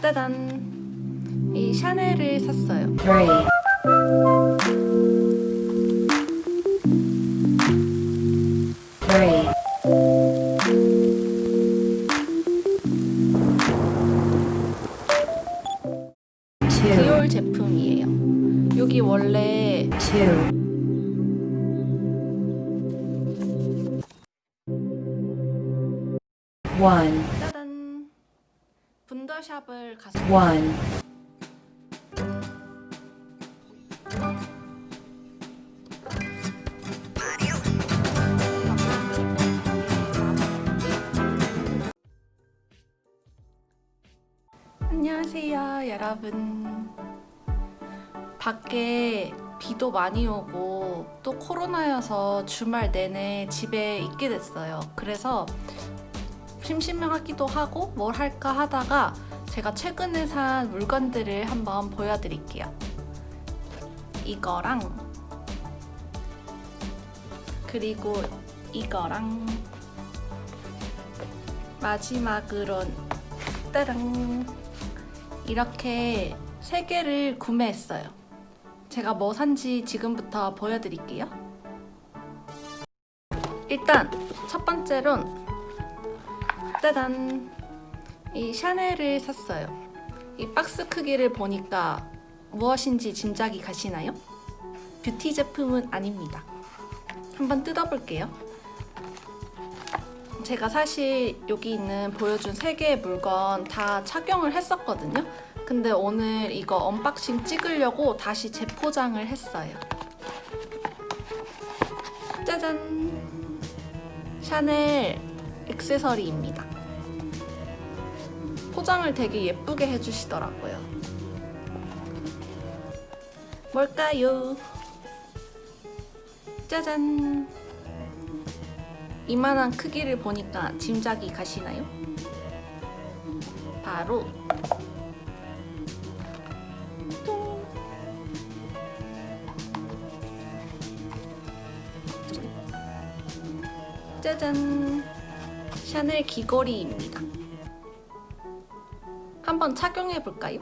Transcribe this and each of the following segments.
짜잔! 이 샤넬을 샀어요. three, three, two, 디올 제품이에요. 여기 원래 two, one, 짜잔! 분더샵을 가서 one, 안녕하세요, 여러분. 밖에 비도 많이 오고 또 코로나여서 주말 내내 집에 있게 됐어요. 그래서 심심하기도 하고 뭘 할까 하다가 제가 최근에 산 물건들을 한번 보여드릴게요. 이거랑 그리고 이거랑 마지막으론 따랑 이렇게 세 개를 구매했어요. 제가 뭐 산지 지금부터 보여드릴게요. 일단 첫 번째론 짜잔 이 샤넬을 샀어요. 이 박스 크기를 보니까 무엇인지 짐작이 가시나요? 뷰티 제품은 아닙니다. 한번 뜯어볼게요. 제가 사실 여기 있는 보여준 세 개의 물건 다 착용을 했었거든요. 근데 오늘 이거 언박싱 찍으려고 다시 재포장을 했어요. 짜잔! 샤넬 액세서리입니다. 포장을 되게 예쁘게 해주시더라고요. 뭘까요? 짜잔! 이만한 크기를 보니까 짐작이 가시나요? 바로 똥. 짜잔 샤넬 귀걸이입니다. 한번 착용해 볼까요?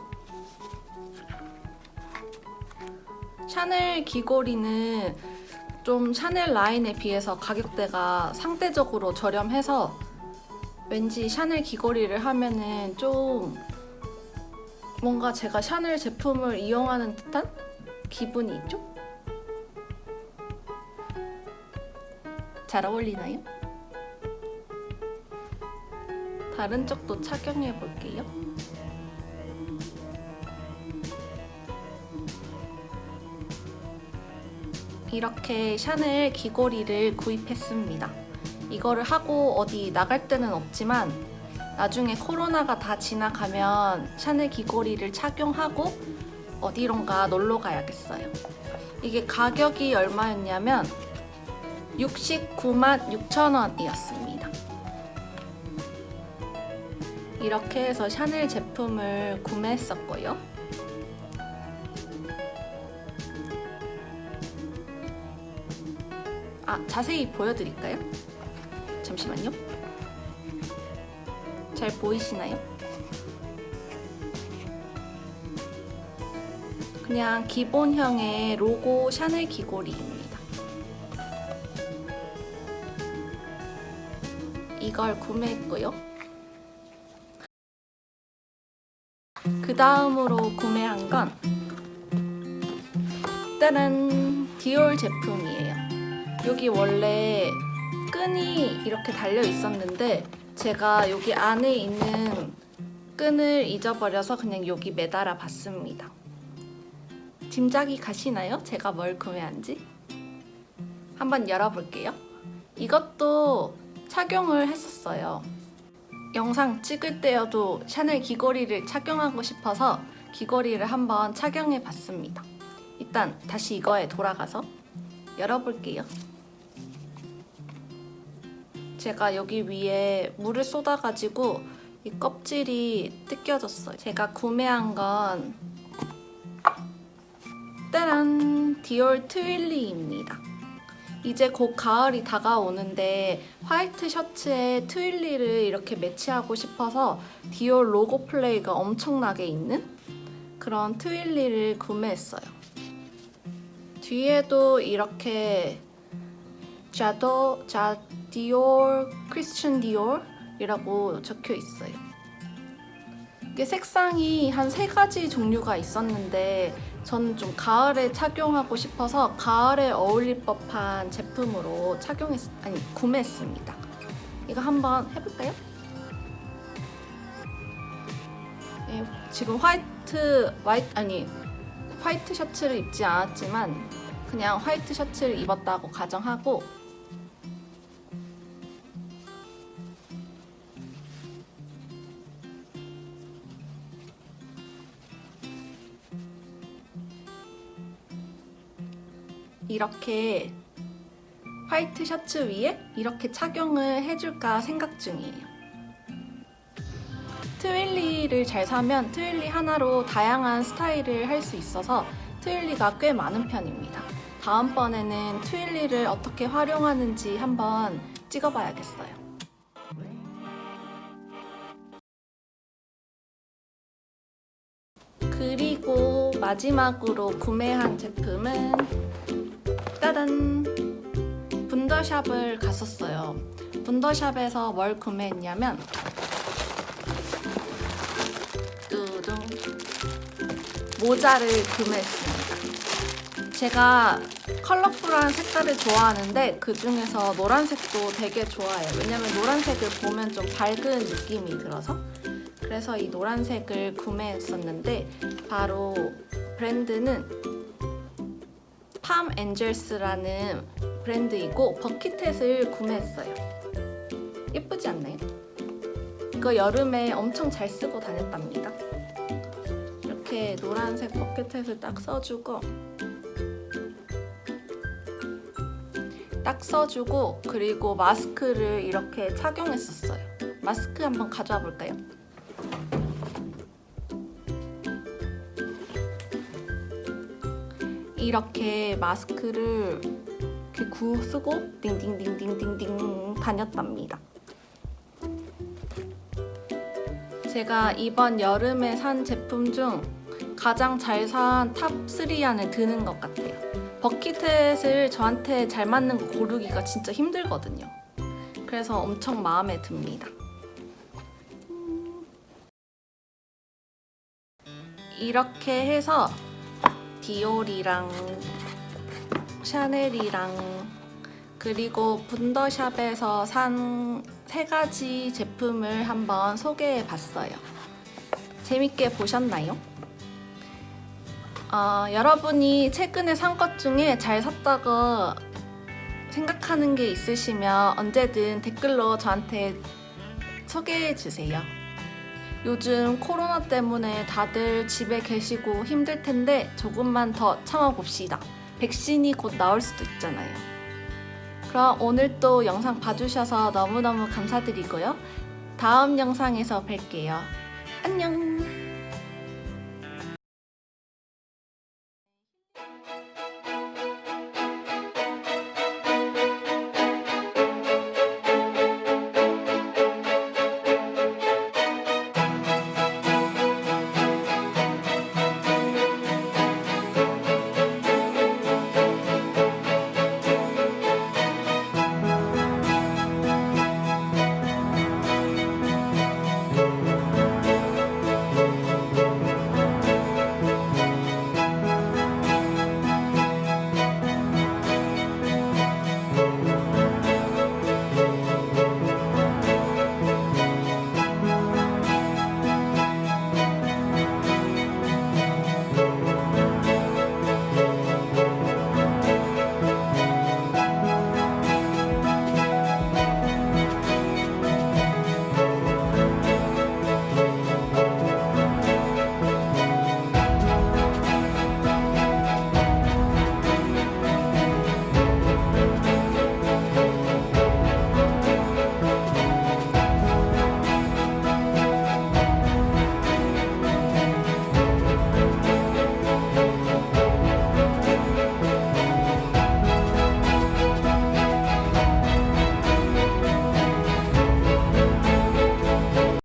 샤넬 귀걸이는 좀 샤넬 라인에 비해서 가격대가 상대적으로 저렴해서 왠지 샤넬 귀걸이를 하면은 좀 뭔가 제가 샤넬 제품을 이용하는 듯한 기분이 있죠? 잘 어울리나요? 다른 쪽도 착용해 볼게요. 이렇게 샤넬 귀걸이를 구입했습니다. 이거를 하고 어디 나갈 때는 없지만 나중에 코로나가 다 지나가면 샤넬 귀걸이를 착용하고 어디론가 놀러 가야겠어요. 이게 가격이 얼마였냐면 69만 6천 원이었습니다. 이렇게 해서 샤넬 제품을 구매했었고요. 아, 자세히 보여드릴까요? 잠시만요. 잘 보이시나요? 그냥 기본형의 로고 샤넬 귀걸이입니다. 이걸 구매했고요. 그 다음으로 구매한 건 짜란 디올 제품이에요. 여기 원래 끈이 이렇게 달려 있었는데 제가 여기 안에 있는 끈을 잊어버려서 그냥 여기 매달아 봤습니다. 짐작이 가시나요? 제가 뭘 구매한지? 한번 열어볼게요. 이것도 착용을 했었어요. 영상 찍을 때여도 샤넬 귀걸이를 착용하고 싶어서 귀걸이를 한번 착용해 봤습니다. 일단 다시 이거에 돌아가서 열어볼게요. 제가 여기 위에 물을 쏟아가지고 이 껍질이 뜯겨졌어요. 제가 구매한 건 따란 디올 트윌리입니다. 이제 곧 가을이 다가오는데 화이트 셔츠에 트윌리를 이렇게 매치하고 싶어서 디올 로고 플레이가 엄청나게 있는 그런 트윌리를 구매했어요. 뒤에도 이렇게 자도 자 디올 크리스천 디올이라고 적혀 있어요. 이게 색상이 한 세 가지 종류가 있었는데 저는 좀 가을에 착용하고 싶어서 가을에 어울릴 법한 제품으로 착용했 아니 구매했습니다. 이거 한번 해볼까요? 예, 지금 화이트 화이트 아니 화이트 셔츠를 입지 않았지만 그냥 화이트 셔츠를 입었다고 가정하고 이렇게 화이트 셔츠 위에 이렇게 착용을 해줄까 생각 중이에요. 트윌리를 잘 사면 트윌리 하나로 다양한 스타일을 할 수 있어서 트윌리가 꽤 많은 편입니다. 다음번에는 트윌리를 어떻게 활용하는지 한번 찍어봐야겠어요. 그리고 마지막으로 구매한 제품은 따단! 분더샵을 갔었어요. 분더샵에서 뭘 구매했냐면 뚜둥 모자를 구매했습니다. 제가 컬러풀한 색깔을 좋아하는데 그 중에서 노란색도 되게 좋아해요. 왜냐면 노란색을 보면 좀 밝은 느낌이 들어서 그래서 이 노란색을 구매했었는데 바로 브랜드는 팜 엔젤스라는 브랜드이고 버킷햇을 구매했어요. 예쁘지 않나요? 이거 여름에 엄청 잘 쓰고 다녔답니다. 이렇게 노란색 버킷햇을 딱 써주고 딱 써주고 그리고 마스크를 이렇게 착용했었어요. 마스크 한번 가져와 볼까요? 이렇게 마스크를 이렇게 구 쓰고 띵띵띵띵띵띵 다녔답니다. 제가 이번 여름에 산 제품 중 가장 잘 산 탑3 안에 드는 것 같아요. 버킷햇을 저한테 잘 맞는 거 고르기가 진짜 힘들거든요. 그래서 엄청 마음에 듭니다. 이렇게 해서 디올이랑 샤넬이랑 그리고 분더샵에서 산 세 가지 제품을 한번 소개해 봤어요. 재밌게 보셨나요? 어, 여러분이 최근에 산 것 중에 잘 샀다고 생각하는 게 있으시면 언제든 댓글로 저한테 소개해 주세요. 요즘 코로나 때문에 다들 집에 계시고 힘들 텐데 조금만 더 참아봅시다. 백신이 곧 나올 수도 있잖아요. 그럼 오늘 또 영상 봐주셔서 너무너무 감사드리고요. 다음 영상에서 뵐게요. 안녕!